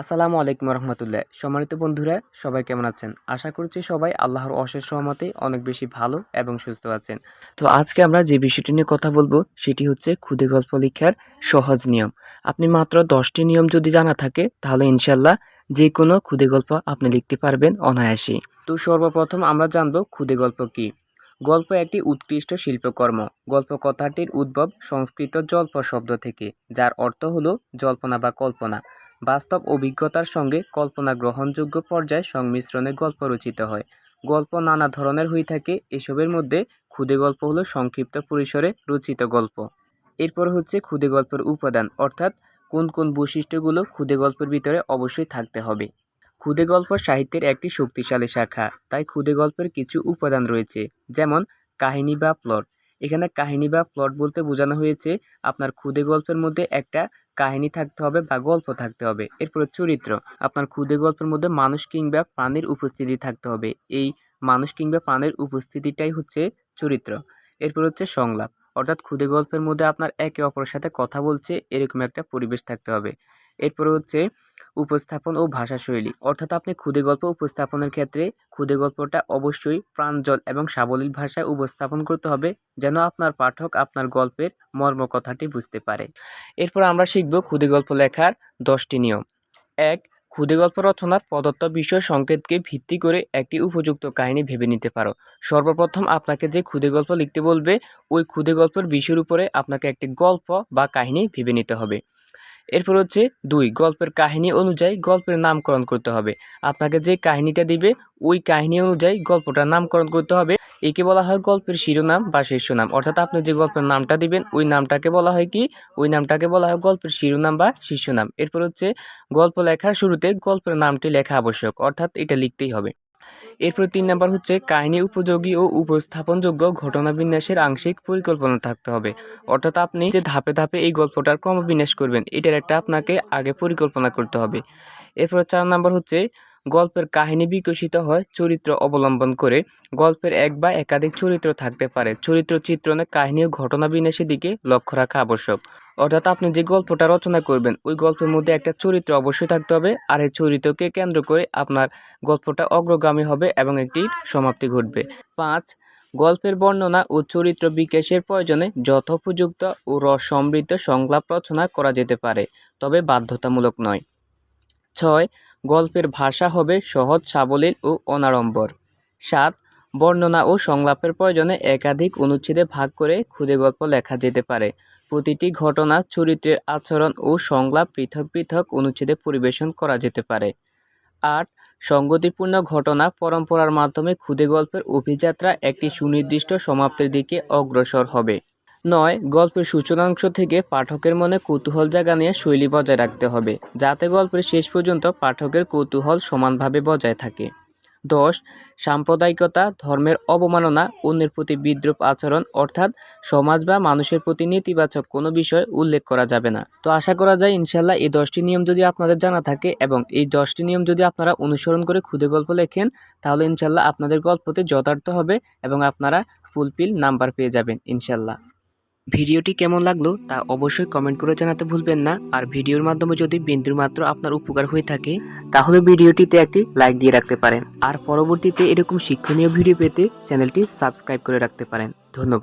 আসসালামু আলাইকুম রহমতুল্লাহ। সম্মানিত বন্ধুরা, সবাই কেমন আছেন? আশা করছি সবাই আল্লাহর অশেষ সহমতে অনেক বেশি ভালো এবং সুস্থ আছেন। তো আজকে আমরা যে বিষয়টি নিয়ে কথা বলব, সেটি হচ্ছে ক্ষুদে গল্প লেখার সহজ নিয়ম। আপনি মাত্র দশটি নিয়ম যদি জানা থাকে, তাহলে ইনশাল্লাহ যে কোনো ক্ষুদে গল্প আপনি লিখতে পারবেন অনায়াসেই তো সর্বপ্রথম আমরা জানব ক্ষুদে গল্প কি। গল্প একটি উৎকৃষ্ট শিল্পকর্ম। গল্প কথাটির উদ্ভব সংস্কৃত জল্প শব্দ থেকে, যার অর্থ হলো জল্পনা বা কল্পনা। বাস্তব অভিজ্ঞতার সঙ্গে কল্পনা গ্রহণযোগ্য পর্যায়ে সংমিশ্রণে গল্প রচিত হয়। গল্প নানা ধরনের হয়ে থাকে, এসবের মধ্যে ক্ষুদে গল্প হলো সংক্ষিপ্ত পরিসরে রচিত গল্প। এরপর হচ্ছে ক্ষুদে গল্পের উপাদান, অর্থাৎ কোন কোন বৈশিষ্ট্যগুলো ক্ষুদে গল্পের ভিতরে অবশ্যই থাকতে হবে। ক্ষুদে গল্প সাহিত্যের একটি শক্তিশালী শাখা, তাই ক্ষুদে গল্পের কিছু উপাদান রয়েছে, যেমন কাহিনী বা প্লট এখানে কাহিনী বা প্লট বলতে বোঝানো হয়েছে, আপনার ক্ষুদে গল্পের মধ্যে একটা কাহিনী থাকতে হবে বা গল্প থাকতে হবে। এরপরে চরিত্র, আপনার ক্ষুদে গল্পের মধ্যে মানুষ কিংবা প্রাণীর উপস্থিতি থাকতে হবে। এই মানুষ কিংবা প্রাণীর উপস্থিতিটাই হচ্ছে চরিত্র। এরপর হচ্ছে সংলাপ, অর্থাৎ ক্ষুদে গল্পের মধ্যে আপনার একে অপরের সাথে কথা বলছে, এরকম একটা পরিবেশ থাকতে হবে। এরপরে হচ্ছে উপস্থাপন ও ভাষাশৈলী। অর্থাৎ আপনি ক্ষুদে গল্প উপস্থাপনের ক্ষেত্রে ক্ষুদে গল্পটা অবশ্যই প্রাঞ্জল এবং সাবলীল ভাষায় উপস্থাপন করতে হবে, যেন আপনার পাঠক আপনার গল্পের মর্ম কথাটি বুঝতে পারে। এরপর আমরা শিখব ক্ষুদে গল্প লেখার দশটি নিয়ম। এক, ক্ষুদে গল্প রচনার প্রদত্ত বিষয় সংকেতকে ভিত্তি করে একটি উপযুক্ত কাহিনী ভেবে নিতে পারো। সর্বপ্রথম আপনাকে যে ক্ষুদে গল্প লিখতে বলবে, ওই ক্ষুদে গল্পের বিষয়ের উপরে আপনাকে একটি গল্প বা কাহিনী ভেবে নিতে হবে। এরপর হচ্ছে দুই, গল্পের কাহিনী অনুযায়ী গল্পের নামকরণ করতে হবে। আপনাকে যে কাহিনীটা দিবে, ওই কাহিনী অনুযায়ী গল্পটার নামকরণ করতে হবে। একে বলা হয় গল্পের শিরোনাম বা শীর্ষনাম। অর্থাৎ আপনি যে গল্পের নামটা দিবেন, ওই নামটাকে বলা হয় কি? ওই নামটাকে বলা হয় গল্পের শিরোনাম বা শীর্ষনাম। এরপর হচ্ছে গল্প লেখার শুরুতে গল্পের নামটি লেখা আবশ্যক। অর্থাৎ এটা লিখতেই হবে। এরপর তিন নাম্বার হচ্ছে, কাহিনী উপযোগী ও উপস্থাপনযোগ্য ঘটনা বিন্যাসের আংশিক পরিকল্পনা থাকতে হবে। অর্থাৎ আপনি যে ধাপে ধাপে এই গল্পটার ক্রমবিন্যাস করবেন, এটার একটা আপনাকে আগে পরিকল্পনা করতে হবে। এরপর চার নাম্বার হচ্ছে গল্পের কাহিনী বিকশিত হয় চরিত্র অবলম্বন করে। গল্পের এক বা একাধিক চরিত্র থাকতে পারে। চরিত্র চিত্রণে কাহিনী ও ঘটনা বিন্যাসের দিকে লক্ষ্য রাখা আবশ্যক। অর্থাৎ আপনি যে গল্পটা রচনা করবেন, ওই গল্পের মধ্যে একটা চরিত্র অবশ্যই থাকতে হবে, আর এই চরিত্রকে কেন্দ্র করে আপনার গল্পটা অগ্রগামী হবে এবং একটি সমাপ্তি ঘটবে। পাঁচ, গল্পের বর্ণনা ও চরিত্র বিকাশের প্রয়োজনে যথোপযুক্ত ও রস সমৃদ্ধ সংলাপ রচনা করা যেতে পারে, তবে বাধ্যতামূলক নয়। ছয়, গল্পের ভাষা হবে সহজ, সাবলীল ও অনাড়ম্বর। সাত, বর্ণনা ও সংলাপের প্রয়োজনে একাধিক অনুচ্ছেদে ভাগ করে ক্ষুদে গল্প লেখা যেতে পারে। প্রতিটি ঘটনা, চরিত্রের আচরণ ও সংলাপ পৃথক পৃথক অনুচ্ছেদে পরিবেশন করা যেতে পারে। আট, সঙ্গতিপূর্ণ ঘটনা পরম্পরার মাধ্যমে ক্ষুদে গল্পের অভিযাত্রা একটি সুনির্দিষ্ট সমাপ্তির দিকে অগ্রসর হবে। নয়, গল্পের সূচনাংশ থেকে পাঠকের মনে কৌতূহল জাগা নিয়ে শৈলী বজায় রাখতে হবে, যাতে গল্পের শেষ পর্যন্ত পাঠকের কৌতূহল সমানভাবে বজায় থাকে। দশ, সাম্প্রদায়িকতা, ধর্মের অবমাননা, অন্যের প্রতি বিদ্রুপ আচরণ, অর্থাৎ সমাজ বা মানুষের প্রতি নেতিবাচক কোনো বিষয় উল্লেখ করা যাবে না। তো আশা করা যায় ইনশাল্লাহ এই দশটি নিয়ম যদি আপনাদের জানা থাকে এবং এই দশটি নিয়ম যদি আপনারা অনুসরণ করে ক্ষুদে গল্প লেখেন, তাহলে ইনশাল্লাহ আপনাদের গল্পতে যথার্থ হবে এবং আপনারা ফুলফিল নাম্বার পেয়ে যাবেন ইনশাল্লাহ ভিডিওটি কেমন লাগল তা অবশ্যই কমেন্ট করে জানাতে ভুলবেন না। আর ভিডিওর মাধ্যমে যদি বিন্দুর মাত্র আপনার উপকার হয়ে থাকে, তাহলে ভিডিওটিতে একটি লাইক দিয়ে রাখতে পারেন। আর পরবর্তীতে এরকম শিক্ষণীয় ভিডিও পেতে চ্যানেলটি সাবস্ক্রাইব করে রাখতে পারেন। ধন্যবাদ।